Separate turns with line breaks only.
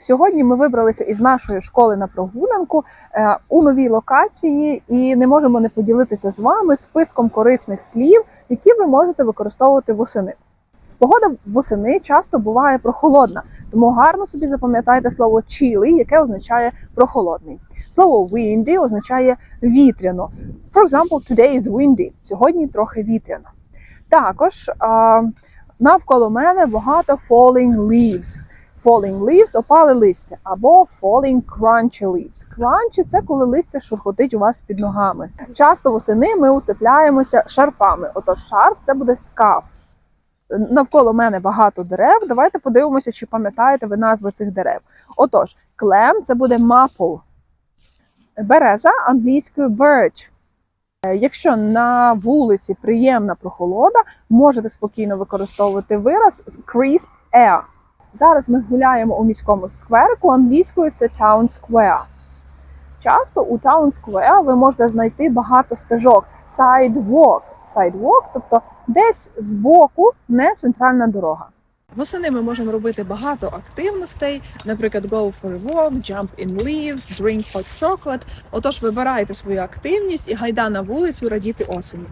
Сьогодні ми вибралися із нашої школи на прогулянку е, у новій локації і не можемо не поділитися з вами списком корисних слів, які ви можете використовувати восени. Погода восени часто буває прохолодна, тому гарно собі запам'ятайте слово chilly, яке означає прохолодний. Слово windy означає вітряно. For example, today is windy. Сьогодні трохи вітряно. Також а, навколо мене багато falling leaves. Falling leaves – опали листя або falling crunchy leaves. Crunchy – це коли листя шурхотить у вас під ногами. Часто восени ми утепляємося шарфами. Отож, шарф це буде скаф. Навколо мене багато дерев. Давайте подивимося, чи пам'ятаєте ви назви цих дерев. Отож, клен це буде maple. Береза англійською birch. Якщо на вулиці приємна прохолода, можете спокійно використовувати вираз crisp air. Зараз ми гуляємо у міському скверику, англійською це town square. Часто у town square ви можете знайти багато стежок sidewalk. Sidewalk, тобто десь збоку не центральна дорога. Восени ми можемо робити багато активностей, наприклад, go for a walk, jump in leaves, drink hot chocolate. Отож, вибирайте свою активність і гайда на вулицю радіти осені.